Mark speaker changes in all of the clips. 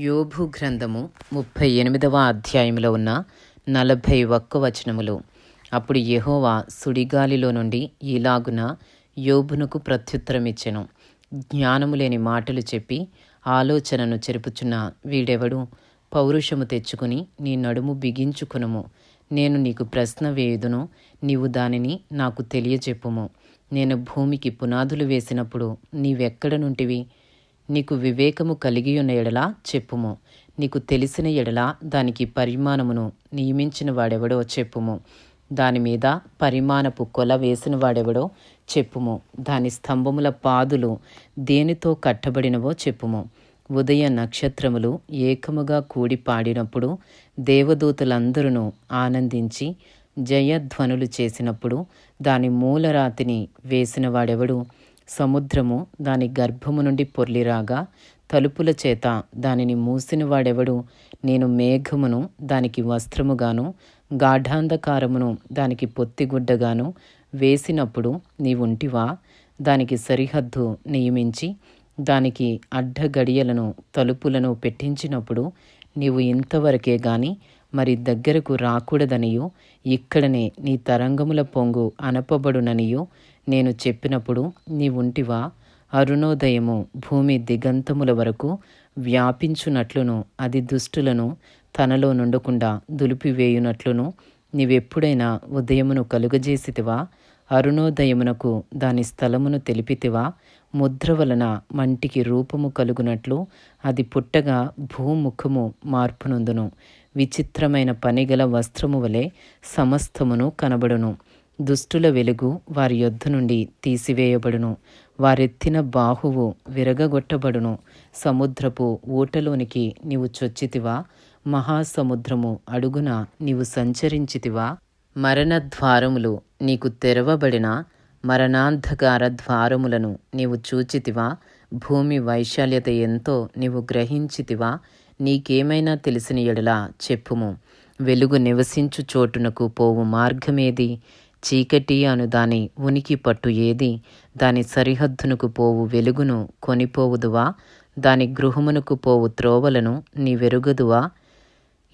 Speaker 1: యోభు గ్రంథము ముప్పై ఎనిమిదవ అధ్యాయంలో ఉన్న నలభై ఒక్క వచనములు. అప్పుడు యహోవా సుడిగాలిలో నుండి ఇలాగున యోబునకు ప్రత్యుత్తరమిచ్చెను. జ్ఞానము లేని మాటలు చెప్పి ఆలోచనను చెరుపుచున్న వీడెవడు? పౌరుషము తెచ్చుకుని నీ నడుము బిగించుకునుము. నేను నీకు ప్రశ్న వేయుదును నీవు దానిని నాకు తెలియజెప్పుము నేను భూమికి పునాదులు వేసినప్పుడు నీవెక్కడ నుంటివి? నీకు వివేకము కలిగియున్న ఎడలా చెప్పుము. నీకు తెలిసిన ఎడలా దానికి పరిమాణమును నియమించిన వాడెవడో చెప్పుము. దాని మీద పరిమాణపు కొల వేసిన వాడెవడో చెప్పుము. దాని స్తంభముల పాదులు దేనితో కట్టబడినవో చెప్పుము. ఉదయ నక్షత్రములు ఏకముగా కూడి పాడినప్పుడు దేవదూతలందరూ ఆనందించి జయధ్వనులు చేసినప్పుడు దాని మూలరాతిని వేసిన వాడెవడు? సముద్రము దాని గర్భము నుండి పొర్లిరాగా తలుపుల చేత దానిని మూసిన వాడెవడు నేను మేఘమును దానికి వస్త్రముగాను గాఢాంధకారమును దానికి పొత్తిగుడ్డగాను వేసినప్పుడు నీవుంటివా దానికి సరిహద్దు నియమించి దానికి అడ్డగడియలను తలుపులను పెట్టించినప్పుడు నీవు ఇంతవరకే గాని మరి దగ్గరకు రాకూడదనియో ఇక్కడనే నీ తరంగముల పొంగు అనపబడుననియో నేను చెప్పినప్పుడు నీవుంటివా అరుణోదయము భూమి దిగంతముల వరకు వ్యాపించునట్లును అది దుష్టులను తనలో నుండకుండా దులిపివేయునట్లును నీవెప్పుడైనా ఉదయమును కలుగజేసితివా? అరుణోదయమునకు దాని స్థలమును తెలిపితివా? ముద్ర వలన మంటికి రూపము కలుగునట్లు అది పుట్టగా భూముఖము మార్పునందును. విచిత్రమైన పనిగల వస్త్రము వలె సమస్తమును కనబడును. దుష్టుల వెలుగు వారి యొద్ధ నుండి తీసివేయబడును. వారెత్తిన బాహువు విరగగొట్టబడును. సముద్రపు ఊటలోనికి నీవు చొచ్చితివా? మహాసముద్రము అడుగున నీవు సంచరించితివా? మరణ ద్వారములు నీకు తెరవబడిన మరణాంధకార ద్వారములను నీవు చూచితివా? భూమి వైశాల్యత ఎంతో నీవు గ్రహించితివా? నీకేమైనా తెలిసిన ఎడలా చెప్పుము. వెలుగు నివసించు చోటునకు పోవు మార్గమేది? చీకటి అను దాని ఉనికి పట్టు ఏది? దాని సరిహద్దునకు పోవు వెలుగును కొనిపోవుదువా? దాని గృహమునకు పోవు త్రోవలను నీవెరుగదువా?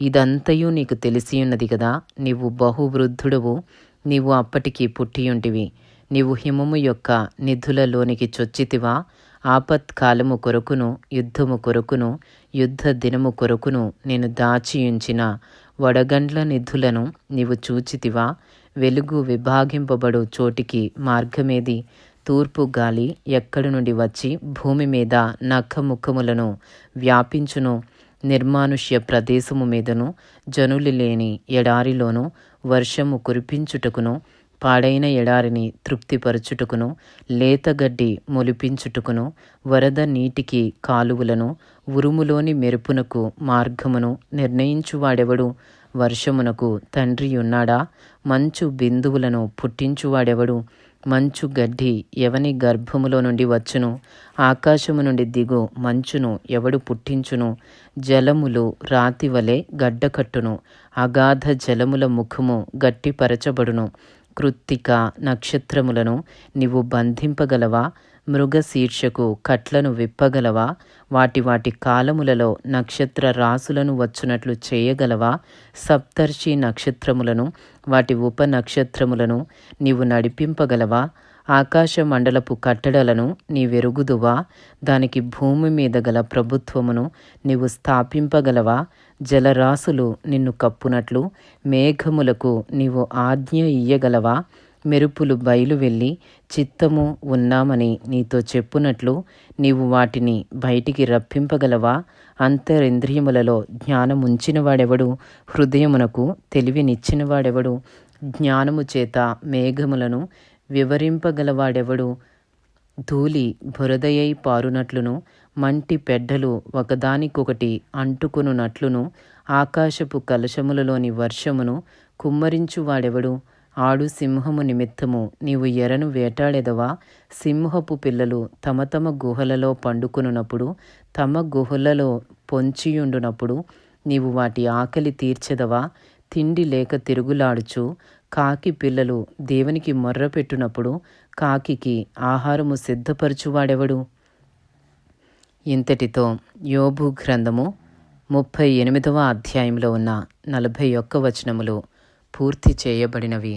Speaker 1: ఇదంతయు నీకు తెలిసియున్నది కదా నీవు బహువృద్ధుడవు నీవు అప్పటికి పుట్టియుంటివి. నీవు హిమము యొక్క నిధులలోనికి చొచ్చితివా? ఆపత్కాలము కొరకును యుద్ధము కొరకును యుద్ధ దినము కొరకును నేను దాచియుంచిన వడగండ్ల నిధులను నీవు చూచితివా? వెలుగు విభాగింపబడు చోటికి మార్గమేది? తూర్పు గాలి ఎక్కడి నుండి వచ్చి భూమి మీద నఖముఖములను వ్యాపించును? నిర్మానుష్య ప్రదేశము మీదను జనులు లేని ఎడారిలోను వర్షము కురిపించుటకును పాడైన ఎడారిని తృప్తిపరచుటకును లేతగడ్డి మొలిపించుటకును వరద నీటికి కాలువలను ఉరుములోని మెరుపునకు మార్గమును నిర్ణయించువాడెవడు? వర్షమునకు తండ్రి ఉన్నాడా? మంచు బిందువులను పుట్టించువాడెవడు? మంచు గడ్డి ఎవని గర్భములో నుండి వచ్చును? ఆకాశము నుండి దిగు మంచును ఎవడు పుట్టించును? జలములు రాతి వలె గడ్డకట్టును. అగాధ జలముల ముఖము గట్టిపరచబడును. కృత్తిక నక్షత్రములను నీవు బంధింపగలవా? మృగశీర్షకు కట్లను విప్పగలవా? వాటి వాటి కాలములలో నక్షత్ర రాసులను వచ్చునట్లు చేయగలవా? సప్తర్షి నక్షత్రములను వాటి ఉప నక్షత్రములను నీవు నడిపింపగలవా? ఆకాశ మండలపు కట్టడలను నీవెరుగుదువా? దానికి భూమి మీద గల ప్రభుత్వమును నీవు స్థాపింపగలవా? జలరాశులు నిన్ను కప్పునట్లు మేఘములకు నీవు ఆజ్ఞ ఇయ్యగలవా? మెరుపులు బయలు వెళ్ళి చిత్తము ఉన్నామని నీతో చెప్పునట్లు నీవు వాటిని బయటికి రప్పింపగలవా? అంతరింద్రియములలో జ్ఞానముంచినవాడెవడు? హృదయమునకు తెలివినిచ్చినవాడెవడు? జ్ఞానము చేత మేఘములను వివరింపగలవాడెవడు? ధూళి బురదయై పారునట్లును మంటి పెడ్డలు ఒకదానికొకటి అంటుకొనునట్లును ఆకాశపు కలశములలోని వర్షమును కుమ్మరించువాడెవడు? ఆడు సింహము నిమిత్తము నీవు ఎరను వేటాడెదవా? సింహపు పిల్లలు తమ తమ గుహలలో పండుకునున్నప్పుడు తమ గుహలలో పొంచియుండునప్పుడు నీవు వాటి ఆకలి తీర్చెదవా? తిండి లేక తిరుగులాడుచు కాకి పిల్లలు దేవునికి మొర్రపెట్టునప్పుడు కాకికి ఆహారము సిద్ధపరచువాడెవడు? ఇంతటితో యోబు గ్రంథము ముప్పై ఎనిమిదవ అధ్యాయంలో ఉన్న నలభై ఒక్క వచనములు పూర్తి చేయబడినవి.